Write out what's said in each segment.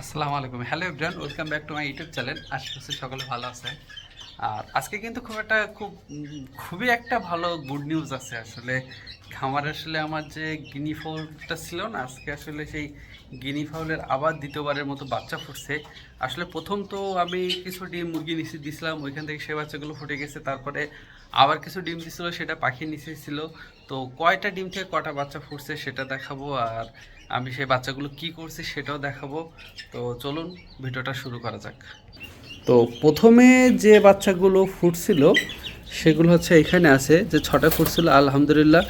আসসালামু আলাইকুম। Hello everyone welcome back to my YouTube channel আশা করছি সকলে ভালো আছে আর আজকে কিন্তু খুব একটা খুব, খুবই একটা ভালো গুড নিউজ আছে আসলে। খামার আসলে আমার যে গিনি ফাউলটা ছিল না, আজকে আসলে সেই গিনি ফাউলের আবার দ্বিতীয়বারের মতো বাচ্চা ফুটছে। আসলে প্রথম তো আমি কিছু ডিম মুরগি নিচে দিছিলাম, ওইখান থেকে সেই বাচ্চাগুলো ফুটে গেছে। তারপরে আবার কিছু ডিম দিছিল, সেটা পাখি নিচে ছিল। তো কয়টা ডিম থেকে কটা বাচ্চা ফুটছে সেটা দেখাবো। আর আমি সেই বাচ্চাগুলো কি করছি সেটাও দেখাবো। তো চলুন, ভিডিওটা শুরু করা যাক। তো প্রথমে যে বাচ্চাগুলো ফুটছিল, সেগুলো হচ্ছে এখানে আছে, যে ছটা ফুটছিল, আলহামদুলিল্লাহ।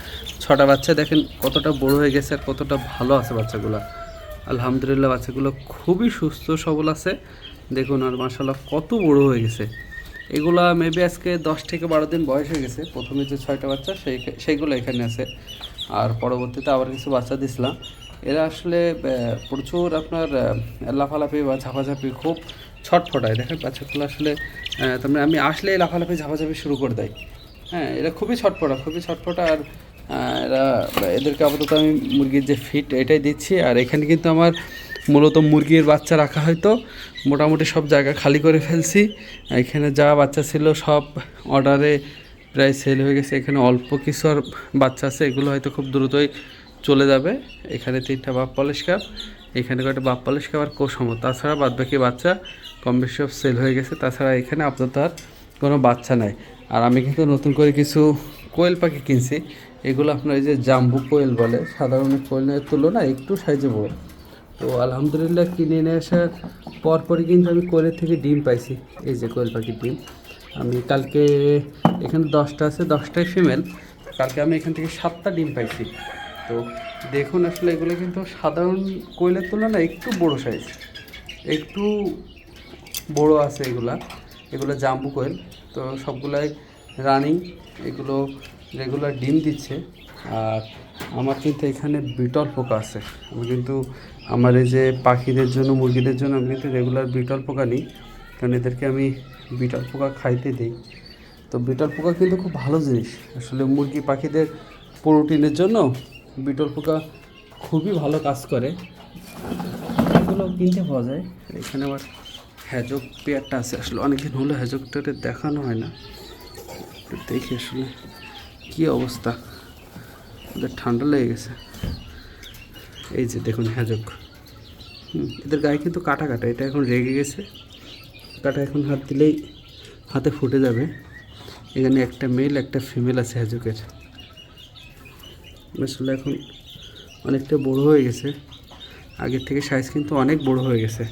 ছটা বাচ্চা দেখেন কতটা বড় হয়ে গেছে আর কতটা ভালো আছে বাচ্চাগুলো। আলহামদুলিল্লাহ বাচ্চাগুলো খুবই সুস্থ, সবল আছে। দেখুন আর মাসাল্লাহ কত বড় হয়ে গেছে। এগুলা মেবি আজকে দশ থেকে বারো দিন বয়স হয়ে গেছে। প্রথমে যে ছয়টা বাচ্চা, সেই সেইগুলো এখানে আছে। আর পরবর্তীতে আবার কিছু বাচ্চা দিছিলাম। এরা আসলে প্রচুর আপনার লাফালাফি বা ঝাপাঝাপি খুব ছটফটায়। দেখেন বাচ্চাগুলো আসলে আহ, তার মানে আমি আসলেই লাফালাফি ঝাপাঝাপি শুরু করে দেয় হ্যাঁ এরা খুবই ছটফটা খুবই ছটফটা। আর এরা এদেরকে আপাতত আমি মুরগির যে ফিট এটাই দিচ্ছি। আর এখানে কিন্তু আমার মূলত মুরগির বাচ্চা রাখা হয়তো। মোটামুটি সব জায়গা খালি করে ফেলছি। এখানে যা বাচ্চা ছিল সব অর্ডারে প্রায় সেল হয়ে গেছে। এখানে অল্প কিছু আর বাচ্চা আছে। এগুলো হয়তো খুব দ্রুতই চলে যাবে। এখানে তিনটা বাপ পলিশ কাপ, এখানে কয়েকটা বাপ পলিশ কাপ আর কোষম তাছাড়া বাদ বাকি বাচ্চা কম বেশি সব সেল হয়ে গেছে। তাছাড়া এখানে আপাতত আর কোনো বাচ্চা নাই। আর আমি কিন্তু নতুন করে কিছু কোয়েল পাখি কিনছি। এগুলো আপনার এই যে জাম্বু কোয়েল বলে, সাধারণ কোয়েলের তুলনায় একটু সাইজে বড়। তো আলহামদুলিল্লাহ কিনে নিয়ে আসার পরপরই কিন্তু আমি কোয়েলের থেকে ডিম পাইছি। এই যে কোয়েল পাখির ডিম। আমি কালকে, এখানে দশটা আছে দশটাই ফিমেল কালকে আমি এখান থেকে সাতটা ডিম পাইছি। তো দেখুন আসলে এগুলো কিন্তু সাধারণ কোয়েলের তুলনায় একটু বড় সাইজ একটু বড় আছে এগুলা। এগুলো জাম্বু কোয়েল। তো সবগুলাই রানিং এগুলো রেগুলার ডিম দিচ্ছে। আর আমার কিন্তু এখানে বিটল পোকা আছে। আমি কিন্তু আমার এই যে পাখিদের জন্য, মুরগিদের জন্য আমি কিন্তু রেগুলার বিটল পোকা নিই। কারণ এদেরকে আমি বিটল পোকা খাইতে দিই। তো বিটল পোকা কিন্তু খুব ভালো জিনিস। আসলে মুরগি পাখিদের প্রোটিনের জন্য বিটল পোকা খুবই ভালো কাজ করে। এগুলো কিনতে পাওয়া যায়। এখানে আবার হ্যাজক পেয়ারটা আছে। আসলে অনেকদিন হলো হ্যাজকটা দেখানো হয় না। দেখি আসলে কী অবস্থা। ওদের ঠান্ডা লেগে গেছে। এই যে দেখুন হ্যাজক। হুম, এদের গায়ে কিন্তু কাটা কাটা। এটা এখন রেগে গেছে। কাটা এখন হাত দিলেই হাতে ফুটে যাবে। এখানে একটা মেল একটা ফিমেল আছে হ্যাজকের। আসলে এখন অনেকটা বড় হয়ে গেছে। আগের থেকে সাইজ কিন্তু অনেক বড় হয়ে গেছে।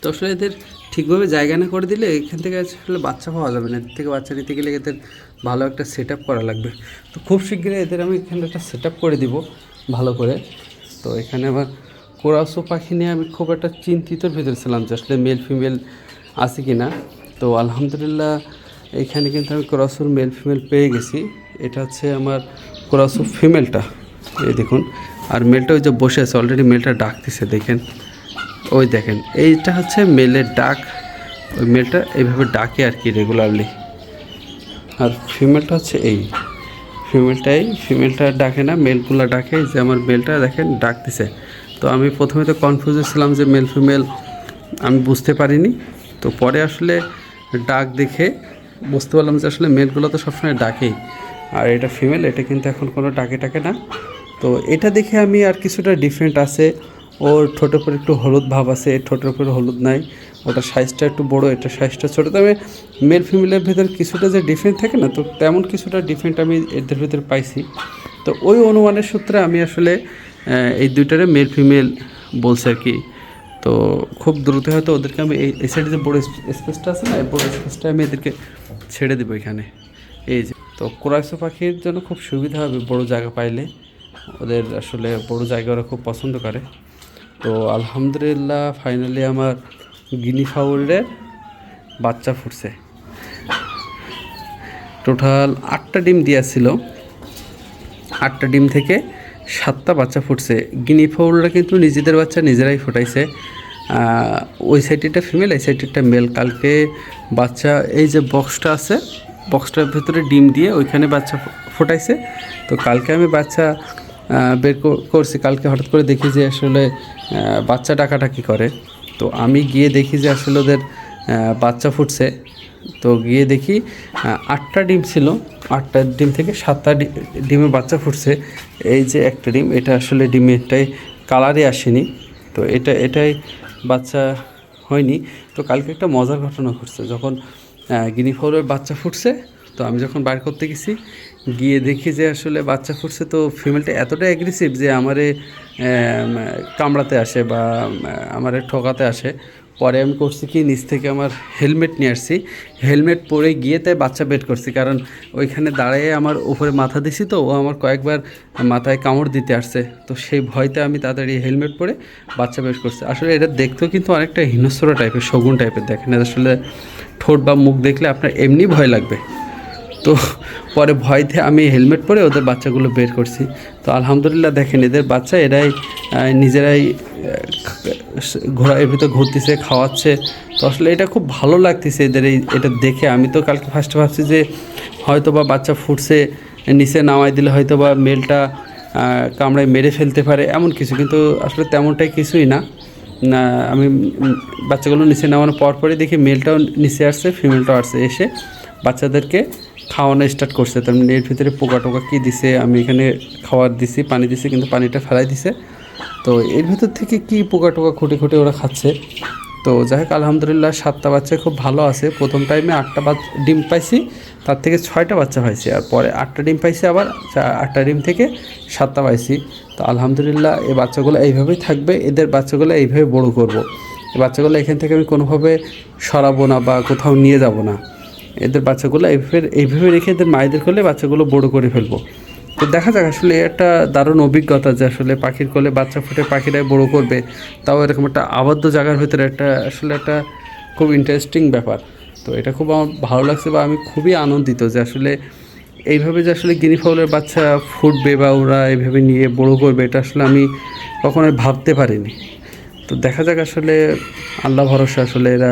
তো আসলে এদের ঠিকভাবে জায়গা না করে দিলে এখান থেকে আসলে বাচ্চা পাওয়া যাবে না। এদের থেকে বাচ্চা নিতে গেলে এদের ভালো একটা সেট করা লাগবে। তো খুব শীঘ্রই এদের আমি এখানে একটা সেট করে দিব ভালো করে। তো এখানে আবার কোরাসো পাখি নিয়ে আমি খুব একটা চিন্তিতর ভিতরে ছিলাম যে আসলে মেল ফিমেল আছে কি না তো আলহামদুলিল্লাহ এখানে কিন্তু আমি কোরাসোর মেল ফিমেল পেয়ে গেছি। এটা হচ্ছে আমার কোরাসো ফিমেলটা। এই দেখুন, আর মেলটা ওই যে বসে আছে অলরেডি মেলটা ডাকতেছে, দেখেন। ওই দেখেন, এইটা হচ্ছে মেলের ডাক। ওই মেলটা এইভাবে ডাকে আর কি রেগুলারলি আর ফিমেলটা হচ্ছে এই। ফিমেলটাই, ফিমেলটা ডাকে না, মেলগুলো ডাকে, যে আমার মেলটা দেখেন ডাকতেছে। তো আমি প্রথমে তো কনফিউজ ছিলাম যে মেল ফিমেল, আমি বুঝতে পারিনি। তো পরে আসলে ডাক দেখে বুঝতে পারলাম যে আসলে মেলগুলো তো সবসময় ডাকেই আর এটা ফিমেল এটা কিন্তু এখন কোনো ডাকে টাকে না। তো এটা দেখে আমি আর কিছুটা ডিফারেন্ট আছে। ওর ঠোঁটের উপর একটু হলুদ ভাব আছে, এর ঠোঁটের উপর হলুদ নাই। ওটা সাইজটা একটু বড়, এটা সাইজটা ছোটো। তবে মেল ফিমেলের ভেতর কিছুটা যে ডিফারেন্ট থাকে না, তো তেমন কিছুটা ডিফারেন্ট আমি এদের ভেতর পাইছি। তো ওই অনুমানের সূত্রে আমি আসলে এই দুইটারে মেল ফিমেল বলছি আর কি। তো খুব দ্রুত হয়তো ওদেরকে আমি এই সাইডে যে বড় স্পেসটা আছে না, এই বড় স্পেসটা আমি এদেরকে ছেড়ে দেবো এখানে। এই যে, তো কোরাইশো পাখির জন্য খুব সুবিধা হবে বড় জায়গা পাইলে। ওদের আসলে বড় জায়গা ওরা খুব পছন্দ করে। তো আলহামদুলিল্লাহ ফাইনালি আমার গিনি ফাউলের বাচ্চা ফুটছে। টোটাল আটটা ডিম দিয়েছিল। আটটা ডিম থেকে সাতটা বাচ্চা ফুটছে। গিনি ফাউলরা কিন্তু নিজেদের বাচ্চা নিজেরাই ফুটাইছে। ওই সাইডেরটা ফিমেল এই সাইডেরটা মেল কালকে বাচ্চা, এই যে বক্সটা আছে বক্সটার ভেতরে ডিম দিয়ে ওইখানে বাচ্চা ফুটাইছে। তো কালকে আমি বাচ্চা বের করছি। কালকে হঠাৎ করে দেখি যে আসলে বাচ্চা ডাকাটাকি করে। তো আমি গিয়ে দেখি যে আসলে ওদের বাচ্চা ফুটছে। তো গিয়ে দেখি আটটা ডিম ছিল। আটটা ডিম থেকে সাতটা ডিমে বাচ্চা ফুটছে। এই যে একটা ডিম, এটা আসলে ডিমেরটাই কালারই আসেনি। তো এটা, এটাই বাচ্চা হয়নি তো কালকে একটা মজার ঘটনা ঘটছে। যখন গিনি ফাউলের বাচ্চা ফুটছে তো আমি যখন বাইর করতে গেছি গিয়ে দেখি যে আসলে বাচ্চা ফুটছে তো ফিমেলটা এতটা অ্যাগ্রেসিভ যে আমারে আম, কামড়াতে আসে বা আমারে ঠকাতে আসে। পরে আমি করছি কি, নিচ থেকে আমার হেলমেট নিয়ে আসছি। হেলমেট পরে গিয়ে তাই বাচ্চা বের করছি, কারণ ওইখানে দাঁড়িয়ে আমার উপরে মাথা দিছি তো, ও আমার কয়েকবার মাথায় কামড় দিতে আসছে। তো সেই ভয়তে আমি তাড়াতাড়ি হেলমেট পরে বাচ্চা বের করছি। আসলে এটা দেখতেও কিন্তু অনেকটা হিনস্র টাইপের শগুন টাইপের দেখেন। আসলে ঠোঁট বা মুখ দেখলে আপনার এমনি ভয় লাগবে। তো পরে ভয়তে আমি হেলমেট পরে ওদের বাচ্চাগুলো বের করছি। তো আলহামদুলিল্লাহ দেখেন এদের বাচ্চা এরাই নিজেরাই ঘোরা এর ভিতরে ঘুরতেছে, খাওয়াচ্ছে। তো আসলে এটা খুব ভালো লাগতেছে এদের এই, এটা দেখে। আমি তো কালকে ফার্স্টে ভাবছি যে হয়তো বা বাচ্চা ফুটছে, নিচে নামাই দিলে হয়তো বা মেলটা কামড়ায় মেরে ফেলতে পারে, এমন কিছু। কিন্তু আসলে তেমনটাই কিছুই না। আমি বাচ্চাগুলো নিচে নামানোর পর পরই দেখি মেলটাও নিচে আসছে, ফিমেলটাও আসছে এসে বাচ্চাদেরকে খাওয়ানো স্টার্ট করছে। তার মানে এর ভিতরে পোকা টোকা কী দিছে, আমি এখানে খাওয়ার দিছি, পানি দিছি, কিন্তু পানিটা ফেলাই দিছে। তো এর ভিতর থেকে কি পোকা টোকা খুঁটে খুঁটে ওরা খাচ্ছে? তো যাই হোক, আলহামদুলিল্লাহ সাতটা বাচ্চা খুব ভালো আছে। প্রথম টাইমে আটটা ডিম পাইছি, তার থেকে ছয়টা বাচ্চা পাইছি, আর পরে আটটা ডিম পাইছি আবার আটটা ডিম থেকে সাতটা পাইছি। তো আলহামদুলিল্লাহ এই বাচ্চাগুলো এইভাবেই থাকবে, এদের বাচ্চাগুলো এইভাবে বড় করব। এই বাচ্চাগুলো এখান থেকে আমি কোনোভাবে সরাবো না বা কোথাও নিয়ে যাব না। এদের বাচ্চাগুলো এইভাবে এইভাবে রেখে এদের মায়েদের কোলে বাচ্চাগুলো বড় করে ফেলব। তো দেখা যাক, আসলে একটা দারুণ অভিজ্ঞতা যে আসলে পাখির কোলে বাচ্চা ফুটে পাখিরাই বড় করবে। তাও এরকম একটা আবদ্ধ জায়গার ভিতরে একটা, আসলে একটা খুব ইন্টারেস্টিং ব্যাপার। তো এটা খুব আমার ভালো লাগছে বা আমি খুবই আনন্দিত যে আসলে এইভাবে যে আসলে গিনি ফাউলের বাচ্চা ফুটবে বা ওরা এইভাবে নিয়ে বড় করবে, এটা আসলে আমি কখনোই ভাবতে পারিনি। তো দেখা যাক আসলে, আল্লাহ ভরসা আসলে এরা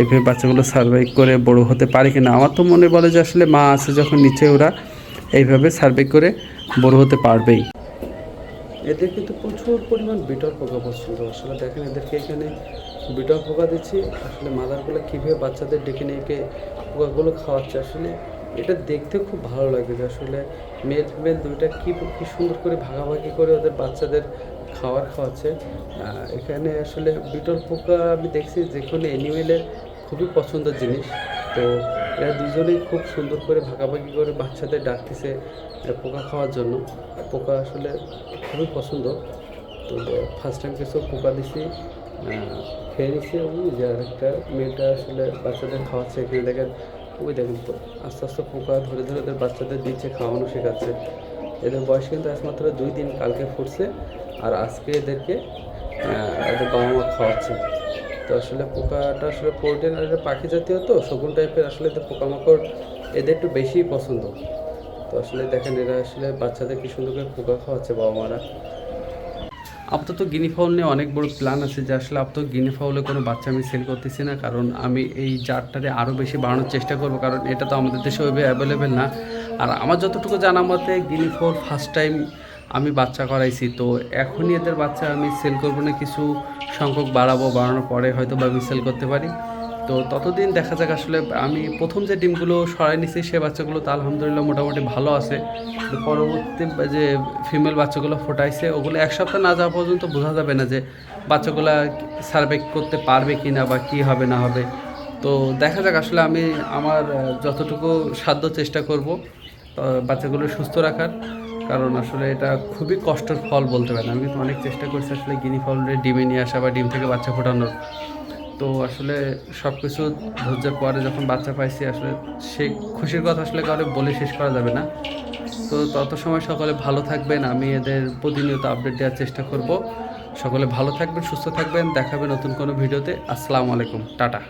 এইভাবে বাচ্চাগুলো সার্ভাইভ করে বড় হতে পারে কিনা, আমার তো মনে বলে যে আসলে মা আছে যখন নিচে, ওরা এইভাবে সার্ভে করে বড় হতে পারবেই। এদের কিন্তু প্রচুর পরিমাণ বিটল পোকা পছন্দ। আসলে দেখেন, এদেরকে এখানে বিটল পোকা দিচ্ছি। আসলে মাদারগুলো কীভাবে বাচ্চাদের ডেকে নিয়ে পোকাগুলো খাওয়াচ্ছে, আসলে এটা দেখতে খুব ভালো লাগে যে আসলে মেল ফিমেল দুইটা কী কী সুন্দর করে ভাগাভাগি করে ওদের বাচ্চাদের খাবার খাওয়াচ্ছে। এখানে আসলে বিটল পোকা আমি দেখছি যে কোনো অ্যানিমেলের খুবই পছন্দের জিনিস। তো এরা দুজনেই খুব সুন্দর করে ভাগাভাগি করে বাচ্চাদের ডাকতেছে পোকা খাওয়ার জন্য। পোকা আসলে খুবই পছন্দ। তো ফার্স্ট টাইম কিছু পোকা দিছি খেয়ে নিছি ওই যে আরেকটা মেয়েটা আসলে বাচ্চাদের খাওয়াচ্ছে। এখানে দেখেন, ওই দেখেন তো আস্তে আস্তে পোকা ধরে ধরে ওদের বাচ্চাদের দিচ্ছে, খাওয়ানো শেখাচ্ছে। এদের বয়স কিন্তু একমাত্র দুই দিন, কালকে ফুটছে। আর আজকে এদেরকে এদের বাবা মা খাওয়াচ্ছে। তো আসলে পোকাটা আসলে পোর্টেন আর পাখি জাতীয় তো শগুন টাইপের আসলে এদের পোকামাকড় এদের একটু বেশিই পছন্দ। তো আসলে দেখেন এরা আসলে বাচ্চাদের কি সুন্দর করে পোকা খাওয়াচ্ছে বাবা মারা। আপাতত গিনি ফাউল নিয়ে অনেক বড় প্ল্যান আছে যে আসলে আপাতত গিনি ফাউলে কোনো বাচ্চা আমি সেল করতেছি না, কারণ আমি এই জারটারে আরও বেশি বাড়ানোর চেষ্টা করব, কারণ এটা তো আমাদের দেশে ওইভাবে অ্যাভেলেবেল না। আর আমার যতটুকু জানা মতে গিনি ফাউল ফার্স্ট টাইম আমি বাচ্চা করাইছি, তো এখনই এদের বাচ্চা আমি সেল করব না, কিছু সংখ্যক বাড়াবো, বাড়ানোর পরে হয়তো বা আমি সেল করতে পারি। তো ততদিন দেখা যাক আসলে, আমি প্রথম যে ডিমগুলো সরাই নিছি, সে বাচ্চাগুলো তো আলহামদুলিল্লাহ মোটামুটি ভালো আছে। পরবর্তী যে ফিমেল বাচ্চাগুলো ফোটাইছে, ওগুলো এক সপ্তাহ না যাওয়া পর্যন্ত বোঝা যাবে না যে বাচ্চাগুলো সার্ভে করতে পারবে কি না বা কী হবে, না হবে। তো দেখা যাক আসলে আমি আমার যতটুকু সাধ্য চেষ্টা করব বাচ্চাগুলো সুস্থ রাখার। কারণ আসলে এটা খুবই কষ্টের ফল বলতে পারেন। আমি কিন্তু অনেক চেষ্টা করছি আসলে গিনি ফলের ডিমে নিয়ে আসা বা ডিম থেকে বাচ্চা ফোটানোর। তো আসলে সব কিছু ধৈর্যের পরে যখন বাচ্চা পাইছি, আসলে সেই খুশির কথা আসলে কাউকে বলে শেষ করা যাবে না। তো তত সময় সকলে ভালো থাকবেন, আমি এদের প্রতিনিয়ত আপডেট দেওয়ার চেষ্টা করব। সকলে ভালো থাকবেন, সুস্থ থাকবেন, দেখাবে নতুন কোনো ভিডিওতে। আসসালামু আলাইকুম, টাটা।